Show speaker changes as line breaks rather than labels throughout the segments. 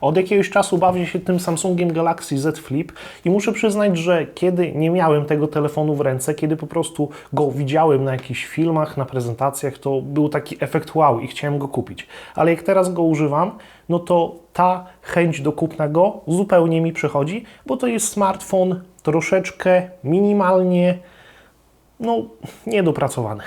Od jakiegoś czasu bawię się tym Samsungiem Galaxy Z Flip i muszę przyznać, że kiedy nie miałem tego telefonu w ręce, kiedy po prostu go widziałem na jakichś filmach, na prezentacjach, to był taki efekt wow i chciałem go kupić. Ale jak teraz go używam, no to ta chęć do kupna go zupełnie mi przychodzi, bo to jest smartfon troszeczkę minimalnie no, niedopracowany.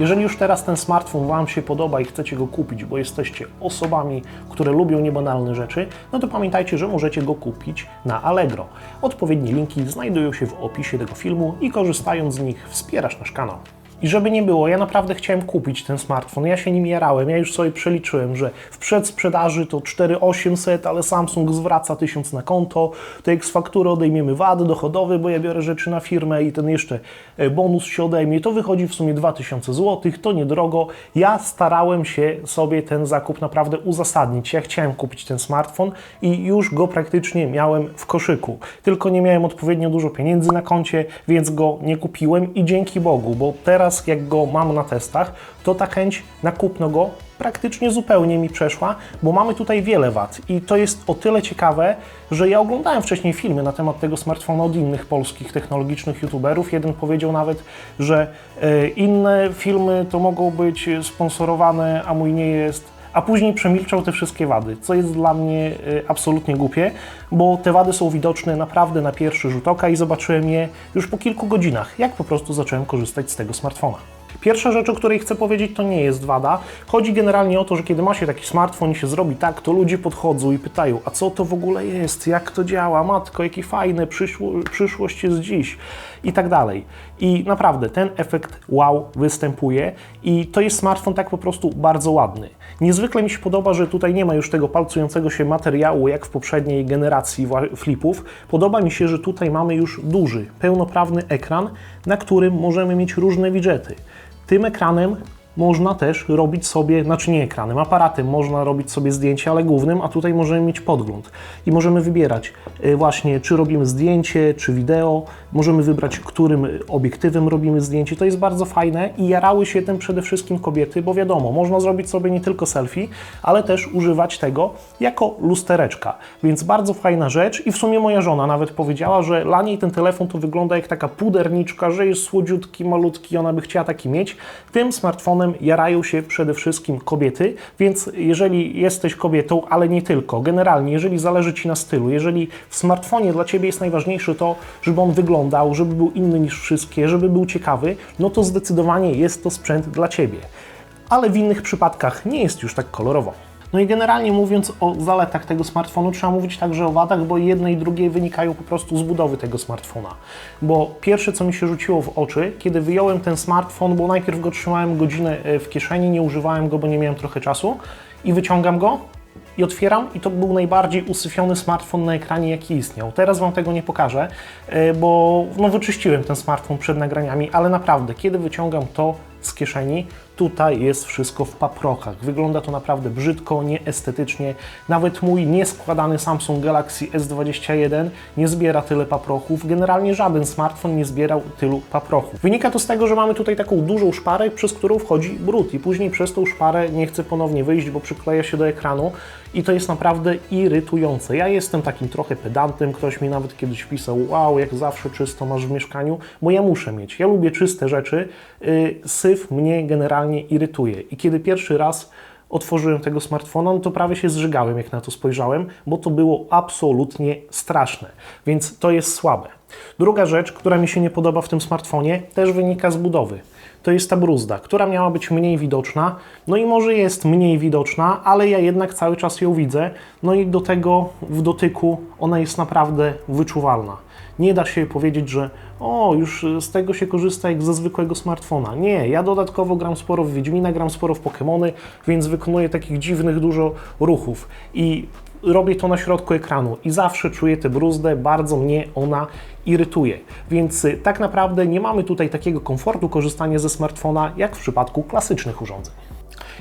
Jeżeli już teraz ten smartfon Wam się podoba i chcecie go kupić, bo jesteście osobami, które lubią niebanalne rzeczy, no to pamiętajcie, że możecie go kupić na Allegro. Odpowiednie linki znajdują się w opisie tego filmu i korzystając z nich wspierasz nasz kanał. I żeby nie było, ja naprawdę chciałem kupić ten smartfon. Ja się nim jarałem. Ja już sobie przeliczyłem, że w przedsprzedaży to 4800, ale Samsung zwraca 1000 na konto. To jak z faktury odejmiemy VAT dochodowy, bo ja biorę rzeczy na firmę i ten jeszcze e, bonus się odejmie. To wychodzi w sumie 2000 zł. To niedrogo. Ja starałem się sobie ten zakup naprawdę uzasadnić. Ja chciałem kupić ten smartfon i już go praktycznie miałem w koszyku. Tylko nie miałem odpowiednio dużo pieniędzy na koncie, więc go nie kupiłem i dzięki Bogu, bo teraz teraz jak go mam na testach, to ta chęć na kupno go praktycznie zupełnie mi przeszła, bo mamy tutaj wiele wad i to jest o tyle ciekawe, że ja oglądałem wcześniej filmy na temat tego smartfona od innych polskich technologicznych youtuberów. Jeden powiedział nawet, że e, inne filmy to mogą być sponsorowane, a mój nie jest a później przemilczał te wszystkie wady, co jest dla mnie y, absolutnie głupie, bo te wady są widoczne naprawdę na pierwszy rzut oka i zobaczyłem je już po kilku godzinach, jak po prostu zacząłem korzystać z tego smartfona. Pierwsza rzecz, o której chcę powiedzieć, to nie jest wada. Chodzi generalnie o to, że kiedy ma się taki smartfon i się zrobi tak, to ludzie podchodzą i pytają, a co to w ogóle jest, jak to działa, matko, jakie fajne, przyszło, przyszłość jest dziś i tak dalej. I naprawdę ten efekt wow występuje i to jest smartfon tak po prostu bardzo ładny. Niezwykle mi się podoba, że tutaj nie ma już tego palcującego się materiału jak w poprzedniej generacji flipów. Podoba mi się, że tutaj mamy już duży, pełnoprawny ekran, na którym możemy mieć różne widgety. Tym ekranem można też robić sobie, znaczy nie ekranem, aparatem można robić sobie zdjęcie, ale głównym, a tutaj możemy mieć podgląd i możemy wybierać y, właśnie, czy robimy zdjęcie, czy wideo, możemy wybrać, którym obiektywem robimy zdjęcie. To jest bardzo fajne i jarały się tym przede wszystkim kobiety, bo wiadomo, można zrobić sobie nie tylko selfie, ale też używać tego jako lustereczka, więc bardzo fajna rzecz i w sumie moja żona nawet powiedziała, że dla niej ten telefon to wygląda jak taka puderniczka, że jest słodziutki, malutki, ona by chciała taki mieć. Tym smartfonem jarają się przede wszystkim kobiety, więc jeżeli jesteś kobietą, ale nie tylko, generalnie, jeżeli zależy Ci na stylu, jeżeli w smartfonie dla Ciebie jest najważniejsze to, żeby on wyglądał, żeby był inny niż wszystkie, żeby był ciekawy, no to zdecydowanie jest to sprzęt dla Ciebie. Ale w innych przypadkach nie jest już tak kolorowo. No i generalnie mówiąc o zaletach tego smartfonu, trzeba mówić także o wadach, bo jedne i drugie wynikają po prostu z budowy tego smartfona. Bo pierwsze, co mi się rzuciło w oczy, kiedy wyjąłem ten smartfon, bo najpierw go trzymałem godzinę e, w kieszeni, nie używałem go, bo nie miałem trochę czasu, i wyciągam go, i otwieram i to był najbardziej usyfiony smartfon na ekranie, jaki istniał. Teraz Wam tego nie pokażę, e, bo no, wyczyściłem ten smartfon przed nagraniami, ale naprawdę, kiedy wyciągam to z kieszeni, Tutaj jest wszystko w paprokach. Wygląda to naprawdę brzydko, nieestetycznie. Nawet mój nieskładany Samsung Galaxy S21 nie zbiera tyle paprochów. Generalnie żaden smartfon nie zbierał tylu paprochów. Wynika to z tego, że mamy tutaj taką dużą szparę, przez którą wchodzi brud i później przez tą szparę nie chce ponownie wyjść, bo przykleja się do ekranu i to jest naprawdę irytujące. Ja jestem takim trochę pedantem, ktoś mi nawet kiedyś pisał, wow, jak zawsze czysto masz w mieszkaniu, bo ja muszę mieć. Ja lubię czyste rzeczy. Yy, syf mnie generalnie totalnie irytuje. I kiedy pierwszy raz otworzyłem tego smartfona, no to prawie się zżygałem, jak na to spojrzałem, bo to było absolutnie straszne. Więc to jest słabe. Druga rzecz, która mi się nie podoba w tym smartfonie, też wynika z budowy. To jest ta bruzda, która miała być mniej widoczna. No i może jest mniej widoczna, ale ja jednak cały czas ją widzę. No i do tego w dotyku ona jest naprawdę wyczuwalna. Nie da się powiedzieć, że o, już z tego się korzysta jak ze zwykłego smartfona. Nie, ja dodatkowo gram sporo w Wiedźmina, gram sporo w Pokémony, więc wykonuję takich dziwnych dużo ruchów i robię to na środku ekranu i zawsze czuję tę bruzdę, bardzo mnie ona irytuje. Więc y, tak naprawdę nie mamy tutaj takiego komfortu korzystania ze smartfona, jak w przypadku klasycznych urządzeń.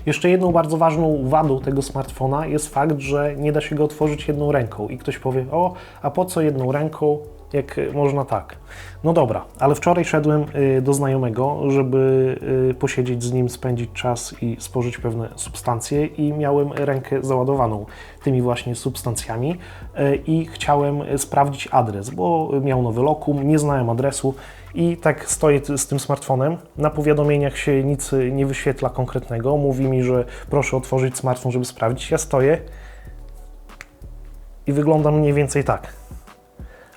Jeszcze jedną bardzo ważną wadą tego smartfona jest fakt, że nie da się go otworzyć jedną ręką i ktoś powie, o, a po co jedną ręką? Jak można tak. No dobra, ale wczoraj szedłem y, do znajomego, żeby y, posiedzieć z nim, spędzić czas i spożyć pewne substancje i miałem rękę załadowaną tymi właśnie substancjami y, i chciałem sprawdzić adres, bo miał nowy lokum, nie znałem adresu i tak stoję z tym smartfonem. Na powiadomieniach się nic nie wyświetla konkretnego. Mówi mi, że proszę otworzyć smartfon, żeby sprawdzić. Ja stoję i wygląda mniej więcej tak.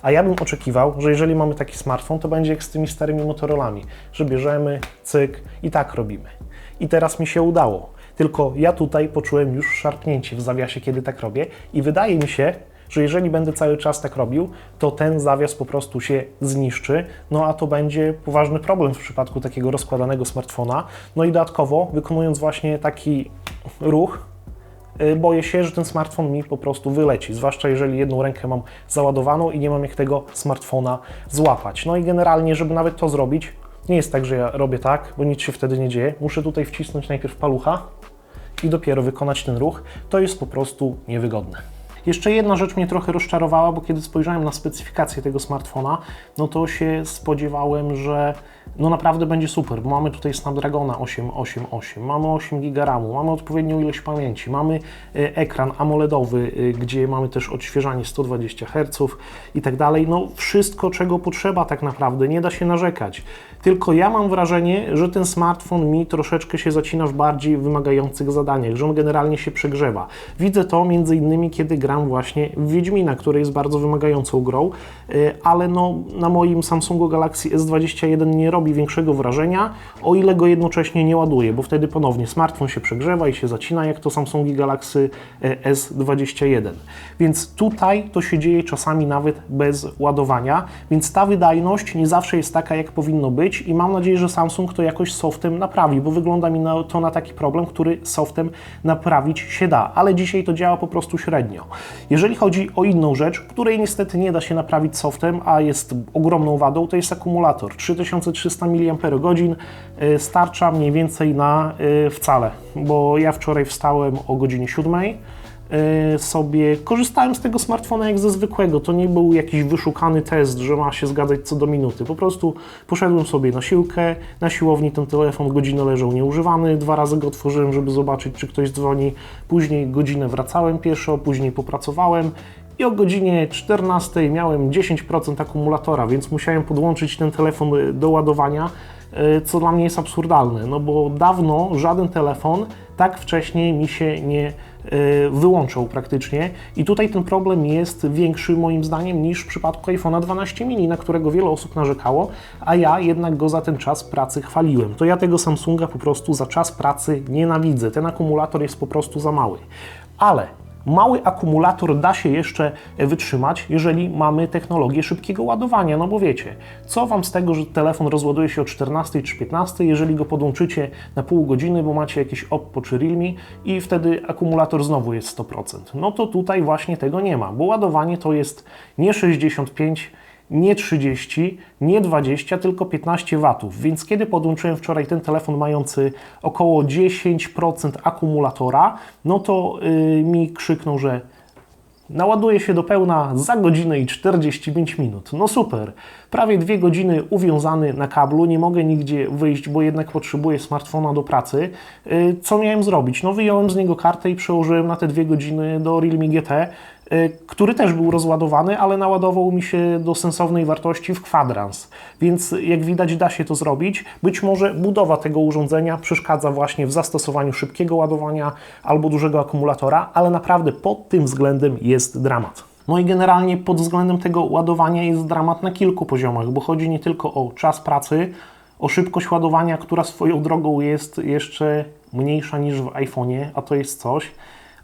A ja bym oczekiwał, że jeżeli mamy taki smartfon, to będzie jak z tymi starymi Motorolami, że bierzemy, cyk i tak robimy. I teraz mi się udało. Tylko ja tutaj poczułem już szarpnięcie w zawiasie, kiedy tak robię i wydaje mi się, że jeżeli będę cały czas tak robił, to ten zawias po prostu się zniszczy, no a to będzie poważny problem w przypadku takiego rozkładanego smartfona. No i dodatkowo, wykonując właśnie taki ruch, boję się, że ten smartfon mi po prostu wyleci, zwłaszcza jeżeli jedną rękę mam załadowaną i nie mam jak tego smartfona złapać. No i generalnie, żeby nawet to zrobić, nie jest tak, że ja robię tak, bo nic się wtedy nie dzieje. Muszę tutaj wcisnąć najpierw palucha i dopiero wykonać ten ruch. To jest po prostu niewygodne. Jeszcze jedna rzecz mnie trochę rozczarowała, bo kiedy spojrzałem na specyfikację tego smartfona, no to się spodziewałem, że no naprawdę będzie super, bo mamy tutaj Snapdragona 888, mamy 8 GB RAMu, mamy odpowiednią ilość pamięci, mamy e, ekran AMOLEDowy, e, gdzie mamy też odświeżanie 120 Hz i tak dalej. No wszystko, czego potrzeba tak naprawdę, nie da się narzekać. Tylko ja mam wrażenie, że ten smartfon mi troszeczkę się zacina w bardziej wymagających zadaniach, że on generalnie się przegrzewa. Widzę to między innymi, kiedy gram właśnie w Wiedźmina, który jest bardzo wymagającą grą, e, ale no, na moim Samsungu Galaxy S21 nie robi większego wrażenia, o ile go jednocześnie nie ładuje, bo wtedy ponownie smartfon się przegrzewa i się zacina, jak to Samsungi Galaxy e, S21. Więc tutaj to się dzieje czasami nawet bez ładowania, więc ta wydajność nie zawsze jest taka, jak powinno być i mam nadzieję, że Samsung to jakoś softem naprawi, bo wygląda mi na, to na taki problem, który softem naprawić się da, ale dzisiaj to działa po prostu średnio. Jeżeli chodzi o inną rzecz, której niestety nie da się naprawić softem, a jest ogromną wadą, to jest akumulator. 3300 mAh y, starcza mniej więcej na y, wcale, bo ja wczoraj wstałem o godzinie 7 y, sobie korzystałem z tego smartfona jak ze zwykłego. To nie był jakiś wyszukany test, że ma się zgadzać co do minuty. Po prostu poszedłem sobie na siłkę, na siłowni ten telefon godzinę leżał nieużywany, dwa razy go otworzyłem, żeby zobaczyć, czy ktoś dzwoni. Później godzinę wracałem pieszo, później popracowałem i o godzinie 14 miałem 10% akumulatora, więc musiałem podłączyć ten telefon y, do ładowania, y, co dla mnie jest absurdalne, no bo dawno żaden telefon tak wcześnie mi się nie y, wyłączał praktycznie i tutaj ten problem jest większy moim zdaniem niż w przypadku iPhone'a 12 mini, na którego wiele osób narzekało, a ja jednak go za ten czas pracy chwaliłem. To ja tego Samsunga po prostu za czas pracy nienawidzę. Ten akumulator jest po prostu za mały. Ale Mały akumulator da się jeszcze wytrzymać, jeżeli mamy technologię szybkiego ładowania, no bo wiecie, co Wam z tego, że telefon rozładuje się o 14 czy 15, jeżeli go podłączycie na pół godziny, bo macie jakieś Oppo czy Realme i wtedy akumulator znowu jest 100%. No to tutaj właśnie tego nie ma, bo ładowanie to jest nie 65 nie 30, nie 20, tylko 15 watów. Więc kiedy podłączyłem wczoraj ten telefon mający około 10% akumulatora, no to yy, mi krzyknął, że naładuje się do pełna za godzinę i 45 minut. No super. Prawie dwie godziny uwiązany na kablu, nie mogę nigdzie wyjść, bo jednak potrzebuję smartfona do pracy. Yy, Co miałem zrobić? No wyjąłem z niego kartę i przełożyłem na te dwie godziny do Realme GT y, który też był rozładowany, ale naładował mi się do sensownej wartości w kwadrans. Więc jak widać da się to zrobić. Być może budowa tego urządzenia przeszkadza właśnie w zastosowaniu szybkiego ładowania albo dużego akumulatora, ale naprawdę pod tym względem jest dramat. No i generalnie pod względem tego ładowania jest dramat na kilku poziomach, bo chodzi nie tylko o czas pracy, o szybkość ładowania, która swoją drogą jest jeszcze mniejsza niż w iPhone'ie, a to jest coś,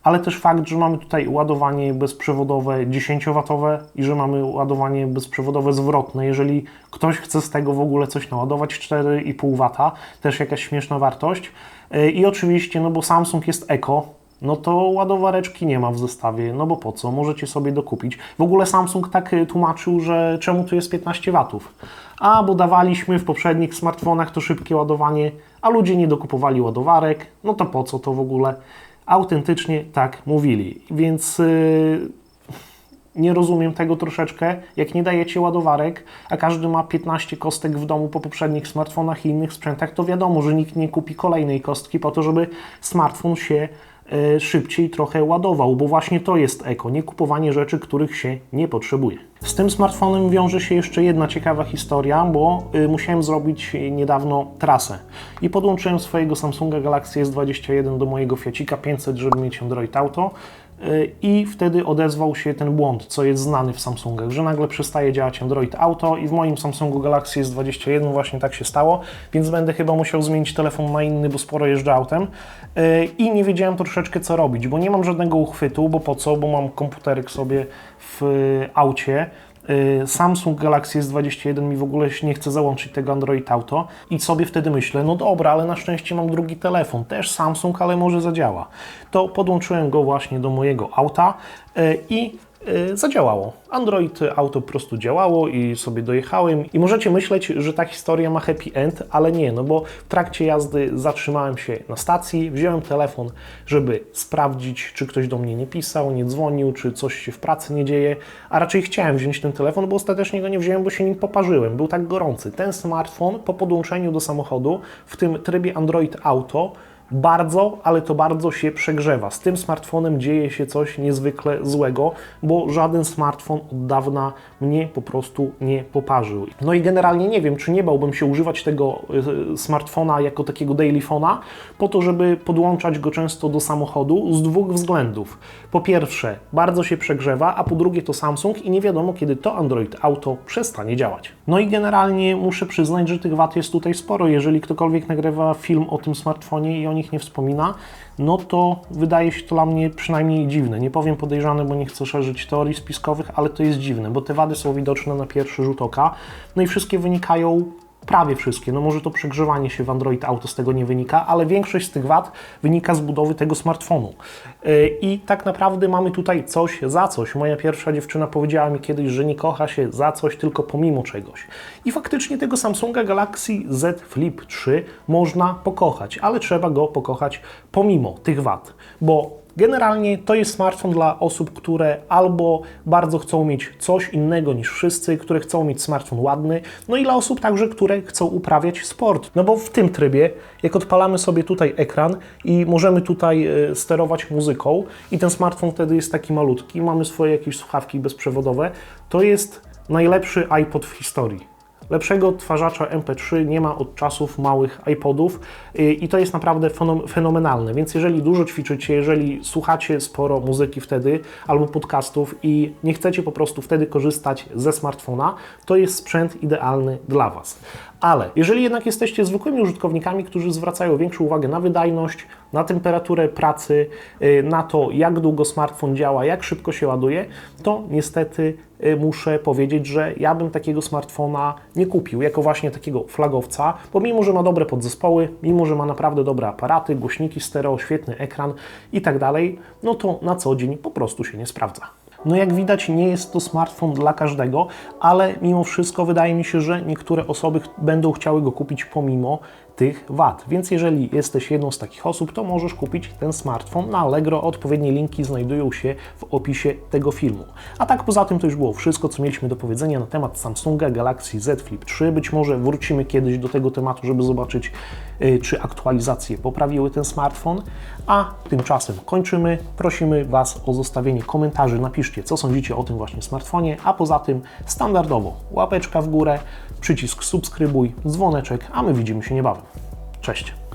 ale też fakt, że mamy tutaj ładowanie bezprzewodowe 10W i że mamy ładowanie bezprzewodowe zwrotne. Jeżeli ktoś chce z tego w ogóle coś naładować, 4,5 W, też jakaś śmieszna wartość. Yy, I oczywiście, no bo Samsung jest eko, no to ładowareczki nie ma w zestawie, no bo po co? Możecie sobie dokupić. W ogóle Samsung tak y, tłumaczył, że czemu tu jest 15 watów? A, bo dawaliśmy w poprzednich smartfonach to szybkie ładowanie, a ludzie nie dokupowali ładowarek, no to po co to w ogóle? Autentycznie tak mówili, więc yy, nie rozumiem tego troszeczkę, jak nie dajecie ładowarek, a każdy ma 15 kostek w domu po poprzednich smartfonach i innych sprzętach, to wiadomo, że nikt nie kupi kolejnej kostki po to, żeby smartfon się szybciej trochę ładował, bo właśnie to jest eko, nie kupowanie rzeczy, których się nie potrzebuje. Z tym smartfonem wiąże się jeszcze jedna ciekawa historia, bo y, musiałem zrobić niedawno trasę i podłączyłem swojego Samsunga Galaxy S21 do mojego Fiacika 500, żeby mieć Android Auto i wtedy odezwał się ten błąd, co jest znany w Samsungach, że nagle przestaje działać Android Auto i w moim Samsungu Galaxy S21 właśnie tak się stało, więc będę chyba musiał zmienić telefon na inny, bo sporo jeżdżę autem. Y, i nie wiedziałem troszeczkę co robić, bo nie mam żadnego uchwytu, bo po co, bo mam komputerek sobie w y, aucie, Y, Samsung Galaxy S21 mi w ogóle nie chce załączyć tego Android Auto i sobie wtedy myślę, no dobra, ale na szczęście mam drugi telefon, też Samsung, ale może zadziała. To podłączyłem go właśnie do mojego auta y, i y, zadziałało. Android Auto po prostu działało i sobie dojechałem. I możecie myśleć, że ta historia ma happy end, ale nie, no bo w trakcie jazdy zatrzymałem się na stacji, wziąłem telefon, żeby sprawdzić, czy ktoś do mnie nie pisał, nie dzwonił, czy coś się w pracy nie dzieje, a raczej chciałem wziąć ten telefon, bo ostatecznie go nie wziąłem, bo się nim poparzyłem. Był tak gorący. Ten smartfon po podłączeniu do samochodu w tym trybie Android Auto bardzo, ale to bardzo się przegrzewa. Z tym smartfonem dzieje się coś niezwykle złego, bo żaden smartfon od dawna mnie po prostu nie poparzył. No i generalnie nie wiem, czy nie bałbym się używać tego y, smartfona jako takiego dailyfona, po to, żeby podłączać go często do samochodu z dwóch względów. Po pierwsze, bardzo się przegrzewa, a po drugie to Samsung i nie wiadomo, kiedy to Android Auto przestanie działać. No i generalnie muszę przyznać, że tych wad jest tutaj sporo. Jeżeli ktokolwiek nagrywa film o tym smartfonie i on nich nie wspomina, no to wydaje się to dla mnie przynajmniej dziwne. Nie powiem podejrzane, bo nie chcę szerzyć teorii spiskowych, ale to jest dziwne, bo te wady są widoczne na pierwszy rzut oka, no i wszystkie wynikają prawie wszystkie, no może to przegrzewanie się w Android Auto z tego nie wynika, ale większość z tych wad wynika z budowy tego smartfonu. Yy, I tak naprawdę mamy tutaj coś za coś. Moja pierwsza dziewczyna powiedziała mi kiedyś, że nie kocha się za coś, tylko pomimo czegoś. I faktycznie tego Samsunga Galaxy Z Flip 3 można pokochać, ale trzeba go pokochać pomimo tych wad, bo Generalnie to jest smartfon dla osób, które albo bardzo chcą mieć coś innego niż wszyscy, które chcą mieć smartfon ładny, no i dla osób także, które chcą uprawiać sport. No bo w tym trybie, jak odpalamy sobie tutaj ekran i możemy tutaj e, sterować muzyką i ten smartfon wtedy jest taki malutki, mamy swoje jakieś słuchawki bezprzewodowe, to jest najlepszy iPod w historii. Lepszego odtwarzacza MP3 nie ma od czasów małych iPodów i to jest naprawdę fenomenalne. Więc jeżeli dużo ćwiczycie, jeżeli słuchacie sporo muzyki wtedy albo podcastów i nie chcecie po prostu wtedy korzystać ze smartfona, to jest sprzęt idealny dla Was. Ale jeżeli jednak jesteście zwykłymi użytkownikami, którzy zwracają większą uwagę na wydajność, na temperaturę pracy, y, na to, jak długo smartfon działa, jak szybko się ładuje, to niestety y, muszę powiedzieć, że ja bym takiego smartfona nie kupił jako właśnie takiego flagowca, bo mimo, że ma dobre podzespoły, mimo, że ma naprawdę dobre aparaty, głośniki stereo, świetny ekran i tak dalej, no to na co dzień po prostu się nie sprawdza. No jak widać nie jest to smartfon dla każdego, ale mimo wszystko wydaje mi się, że niektóre osoby będą chciały go kupić pomimo tych wad. Więc jeżeli jesteś jedną z takich osób, to możesz kupić ten smartfon na Allegro. Odpowiednie linki znajdują się w opisie tego filmu. A tak poza tym to już było wszystko, co mieliśmy do powiedzenia na temat Samsunga Galaxy Z Flip 3. Być może wrócimy kiedyś do tego tematu, żeby zobaczyć, y, czy aktualizacje poprawiły ten smartfon. A tymczasem kończymy. Prosimy Was o zostawienie komentarzy. Napiszcie, co sądzicie o tym właśnie smartfonie. A poza tym standardowo łapeczka w górę, przycisk subskrybuj, dzwoneczek, a my widzimy się niebawem. Cześć!